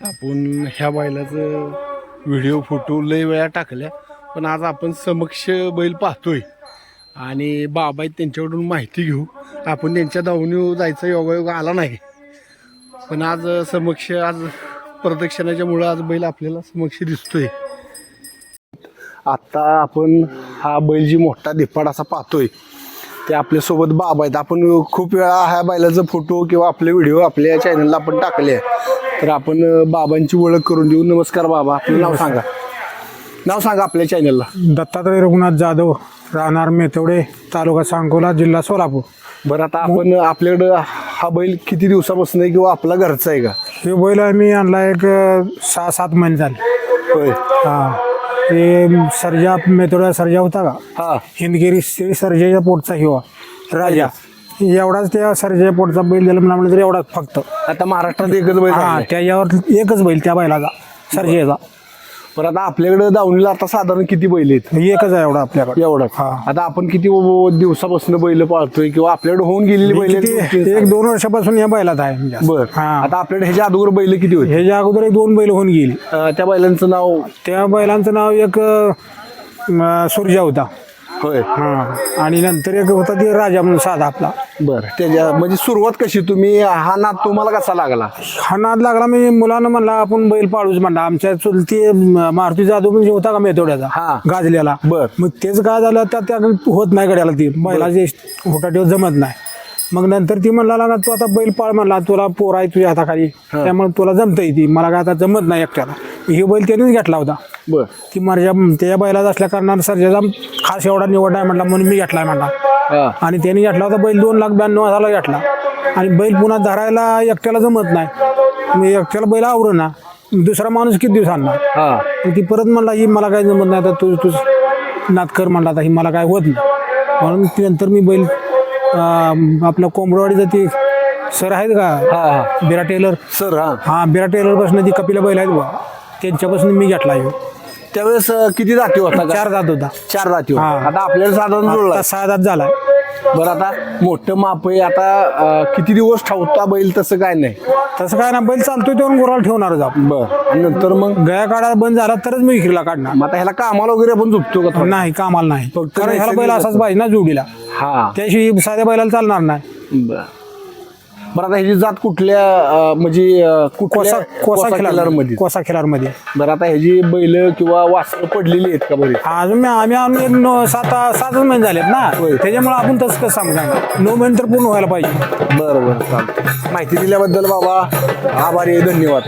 आपण ह्या बैलाचं व्हिडिओ फोटो लय वेळा टाकल्या. पण आज आपण समक्ष बैल पाहतोय. आणि बाबा त्यांच्याकडून माहिती घेऊ. आपण त्यांच्या धावून जायचा योगायोग आला नाही. पण आज समक्ष आज प्रदक्षिणाच्यामुळं आज बैल आपल्याला समक्ष दिसतोय. आत्ता आपण हा बैल जी मोठा दिपाड असा पाहतोय. ते आपल्यासोबत बाबा आहेत. आपण खूप वेळा ह्या बैलाचा फोटो किंवा आपले व्हिडिओ आपल्या चॅनलला आपण टाकले तर आपण बाबांची ओळख करून देऊ. नमस्कार बाबा. आपलं नाव सांगा. नाव सांगा आपल्या चॅनलला दत्तात्रय रघुनाथ जाधव राहणार मेथवडे तालुका सांगोला जिल्हा सोलापूर. बरं आता आपण आपल्याकडं हा बैल किती दिवसापासून आहे किंवा आपला घरचा आहे का? हे बैल आम्ही आणला एक सहा सात महिने झाले. होय. हा. ते सर्जा मेथोडा सर्जा होता का? हा. हिंदगिरी सर्जेच्या पोटचा हिवा. राजा. एवढाच त्या सर्जेच्या पोटचा बैल दिला म्हणा म्हणजे एवढाच फक्त. आता महाराष्ट्रात एकच बैल हा. त्याच्यावर एकच बैल त्या बैलाचा सर्जेचा. बरं आता आपल्याकडं दावणीला आता साधारण किती बैल आहेत? एकच आहे एवढा आपल्याकडे. एवढं हा. आता आपण किती दिवसापासून बैल पाळतोय किंवा आपल्याकडे होऊन गेलेली बैल किती एक दोन वर्षापासून या बैलात आहे म्हणजे. असं. बर. हा. आता आपल्याकडे ह्याच्या अगोदर बैल किती होते? ह्याच्या अगोदर एक दोन बैल होऊन गेली. अं, त्या बैलांचं नाव? त्या बैलांचं नाव एक अ, सूर्या होता. होय. हा. आणि नंतर एक होता ते राजा म्हणून साधा आपला. बर. त्याच्या म्हणजे सुरुवात कशी? तुम्ही हा नाद तुम्हाला कसा लागला? हा नाद लागला मी मुलानं म्हणला आपण बैल पाळूच म्हणला. आमच्या चुलती मारुती जाधव म्हणजे होता का हा. मेथोड्याचा गाजलेला. बर. मग तेच काय झालं त्या त्या होत नाही गड्याला ती. बैलाचे होटाटीवर जमत नाही. मग नंतर ती म्हणला लागा तू आता बैल पाळ म्हणला तुला पोर आहे तुझ्या हाताखाली. त्यामुळे तुला जमतंय ती. मला काय आता जमत नाही एकट्याला. हे बैल त्यानेच घेतला होता. बर. ती माझ्या त्या बैलाचा असल्या कारणानं सर्जाचा खास एवढा निवड आहे म्हणला म्हणून मी घेतलाय म्हणला हा. आणि त्यांनी घेतला होता बैल दोन लाख ब्याण्णव हजारला घेतला. आणि बैल पुन्हा धरायला एकट्याला जमत नाही. मी एकट्याला बैल आवरण ना दुसरा माणूस किती दिवस आणणार? हा. आणि ती परत म्हणला ही मला काय जमत नाही आता तू तू नात कर म्हणला आता ही मला काय होत नाही. म्हणून नंतर मी बैल अं, आपलं कोंबडवाडीचं ती सर आहेत का? बिरा टेलर. सर हा. बिरा टेलरपासून ती कपिला बैल आहेत बा त्यांच्यापासून मी घेतला ह्यो. त्यावेळेस अं, किती जाती होता? चार जात होता. चार जाती होत्या. हा. आता आपल्याला साधारण जुळला आता सहा जात झालाय. बरं आता मोठं माप आहे. आता अं, किती दिवस ठेवता बैल? तसं काय नाही. तसं काय ना बैल चालतोय तेव्हा गुराला ठेवणारच आपण. बर. आणि नंतर मग? गया काढा बंद झाला तरच मी विक्रीला काढणार. मग आता ह्याला कामाला वगैरे आपण झोपतो का थोडं? नाही कामाला नाही. फक्त कारण ह्याला बैल नैसर्गिक असाच पाहिजे ना जोडीला. हा. त्याशिवाय साध्या बैलाला चालणार नाही. बर. बरं आता ह्याची जात कुठल्या अं, म्हणजे अं, कुठल्या कोसा कोसा खिलार खिलारमध्ये कोसा खिलारमध्ये बरं आता ह्याची बैल किंवा वासरं पडलेली आहेत का बरी? अजून मी आम्ही एक नऊ- सात सातच महिने झालेत ना. होय. त्याच्यामुळे आपण तसं कसं सांगणार नऊ महिने तर पूर्ण व्हायला पाहिजे. बरं बरं चालतं माहिती दिल्याबद्दल बाबा आभारी आहे धन्यवाद.